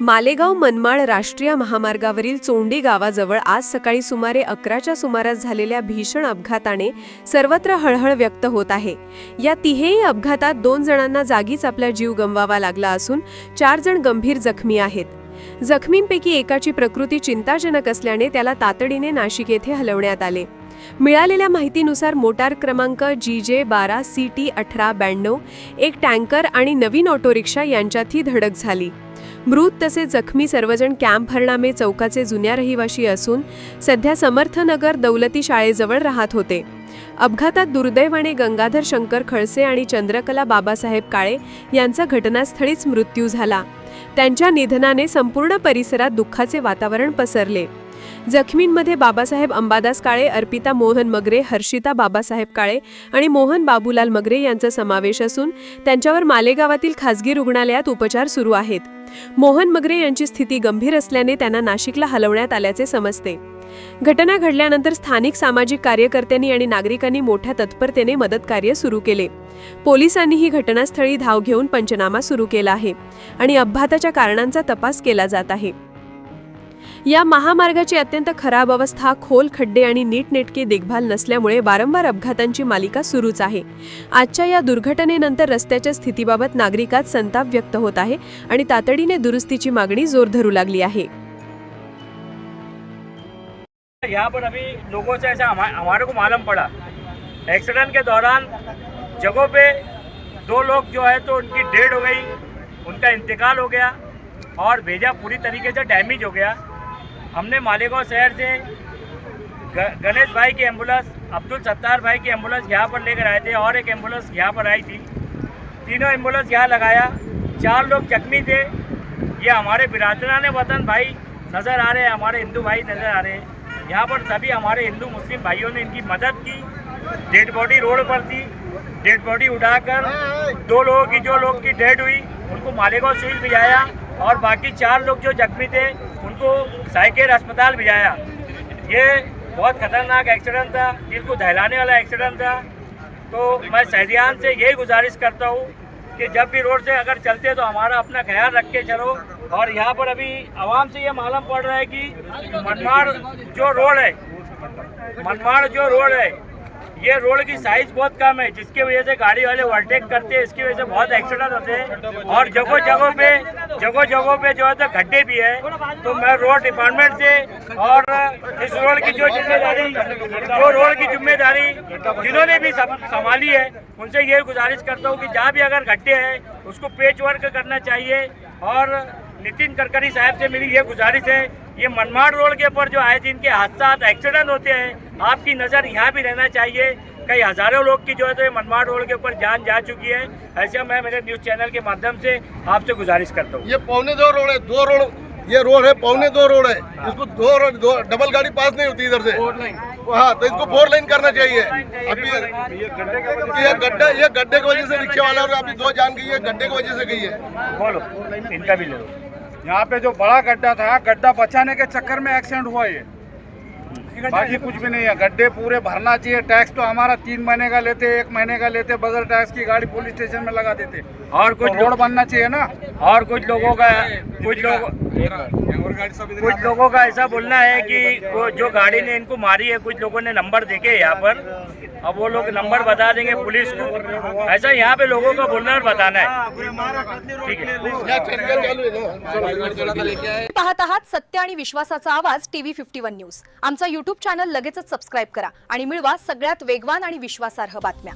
मालेगाव मनमाळ राष्ट्रीय महामार्गावरील चोंडी गावाजवळ आज सकाळी सुमारे अकराच्या सुमारास झालेल्या भीषण अपघाताने सर्वत्र हळहळ व्यक्त होत आहे. या तिहेही अपघातात दोन जणांना जागीच आपला जीव गमवावा लागला असून चार जण गंभीर जखमी आहेत. जखमींपैकी एकाची प्रकृती चिंताजनक असल्याने त्याला तातडीने नाशिक येथे हलवण्यात आले. मिळालेल्या माहितीनुसार मोटार क्रमांक जी जे बारा सी टी अठरा ब्याण्णव एक टँकर आणि नवीन ऑटोरिक्षा यांच्यातही यांच्यात ही धडक झाली. मृत तसे जखमी सर्वजण कॅम्प हरणामे चौकाचे जुन्या रहिवाशी असून सध्या समर्थनगर दौलती शाळेजवळ राहत होते. अपघातात दुर्दैवाने गंगाधर शंकर खळसे आणि चंद्रकला बाबासाहेब काळे यांचा घटनास्थळीच मृत्यू झाला. त्यांच्या निधनाने संपूर्ण परिसरात दुःखाचे वातावरण पसरले. जखमींमध्ये बाबासाहेब अंबादास काळे अर्पिता मोहन मगरे हर्षिता बाबासाहेब काळे आणि मोहन बाबूलाल मगरे यांचा समावेश असून त्यांच्यावर मालेगावातील खासगी रुग्णालयात उपचार सुरू आहेत. मोहन मगरे यांची स्थिती गंभीर असल्याने त्यांना नाशिकला हलवण्यात आल्याचे समजते. घटना घडल्यानंतर स्थानिक सामाजिक कार्यकर्त्यांनी आणि नागरिकांनी मोठ्या तत्परतेने मदत कार्य सुरू केले. पोलिसांनीही घटनास्थळी धाव घेऊन पंचनामा सुरू केला आहे आणि अपघाताच्या कारणांचा तपास केला जात आहे. या महामार्गाची अत्यंत खराब अवस्था खोल खड्डे आणि नीटनेटकी देखभाल नसल्यामुळे वारंवार अपघातांची मालिका सुरूच आहे. आजच्या या दुर्घटनेनंतर रस्त्याच्या स्थितीबाबत नागरिकात संताप व्यक्त होत आहे आणि तातडीने दुरुस्तीची मागणी जोर धरू लागली आहे. यहाँ पर अभी लोगों से ऐसा हमारे को मालूम पड़ा। एक्सीडेंट के दौरान जगहों पे दो लोग जो है तो उनकी डेड हो गई उनका इंतकाल हो गया और भेजा पूरी तरीके से डैमेज हो गया। हमने मालेगांव शहर से गणेश भाई की एंबुलेंस, अब्दुल सत्तार भाई की एंबुलेंस यहाँ पर लेकर आए थे और एक एंबुलेंस यहाँ पर आई थी। तीनों एंबुलेंस यहाँ लगाया। चार लोग जख्मी थे। ये हमारे बिरादरान वतन भाई नज़र आ रहे हैं, हमारे हिंदू भाई नज़र आ रहे हैं। यहाँ पर सभी हमारे हिंदू मुस्लिम भाइयों ने इनकी मदद की। डेड बॉडी रोड पर थी। डेड बॉडी उठाकर दो लोगों की, जो लोग की डेड हुई, उनको मालेगांव सिविल भिजाया और बाकी चार लोग जो जख्मी थे, उनको साइकेर अस्पताल भिजाया। ये बहुत खतरनाक एक्सीडेंट था, दिल को दहलाने वाला एक्सीडेंट था। तो मैं शहरियान से यही गुजारिश करता हूँ कि जब भी रोड से अगर चलते तो हमारा अपना ख्याल रख के चलो। और यहाँ पर अभी आवाम से ये मालूम पड़ रहा है कि मनमाड़ जो रोड है, मनमाड़ जो रोड है ये रोड की साइज़ बहुत कम है, जिसकी वजह से गाड़ी वाले ओवरटेक करते हैं, इसकी वजह से बहुत एक्सीडेंट होते हैं। और जगह जगह पे जगह जगह पे जो है तो गड्ढे भी है। तो मैं रोड डिपार्टमेंट से और इस रोड की जो ज़िम्मेदारी, जो रोड की ज़िम्मेदारी जिन्होंने भी संभाली है, उनसे ये गुजारिश करता हूँ कि जहाँ भी अगर गड्ढे हैं, उसको पेच वर्क करना चाहिए। और नितिन गडकरी साहब से मेरी ये गुजारिश है ये मनमाड़ रोड के ऊपर जो आए दिन के हादसा एक्सीडेंट होते हैं आपकी नज़र यहाँ भी रहना चाहिए। कई हज़ारों लोग की जो है तो ये मनमाड़ रोड के ऊपर जान जा चुकी है। ऐसे मैं मेरे न्यूज़ चैनल के माध्यम से आपसे गुजारिश करता हूँ। ये पौने दो रोड है दो रोड ये रोड है पौने दो रोड है। इसको दो रोड दो डबल गाड़ी पास नहीं होती इधर से। हाँ तो इसको फोर लाइन करना चाहिए। अभी ये गड्ढा ये गड्ढे की वजह से रिक्शा वाला और अभी दो जान गई है गड्ढे की वजह से गई है। बोलो इनका भी ले लो। यहाँ पे जो बड़ा गड्ढा था गड्ढा बचाने के चक्कर में एक्सीडेंट हुआ ये। बाकी कुछ भी नहीं है। गड्ढे पूरे भरना चाहिए। टैक्स तो हमारा तीन महीने का लेते एक महीने का लेते बगैर टैक्स की गाड़ी पुलिस स्टेशन में लगा देते। और तो कुछ रोड बनना चाहिए ना। और कुछ लोगों का कुछ लोग कुछ लोगों का ऐसा बोलना है कि वो जो गाड़ी ने इनको मारी है कुछ लोगों ने नंबर देखे हैं यहाँ पर। अब वो लोग नंबर बता देंगे पुलिस को। ऐसा यहाँ पे लोगों का बोलना और बताना है। ठीक है। पाहत आहात सत्य आणि विश्वासाचा आवाज टीव्ही फिफ्टी वन न्यूज. आमचा युट्यूब चॅनल लगेचच सबस्क्राईब करा आणि मिळवा सगळ्यात वेगवान आणि विश्वासार्ह बातम्या.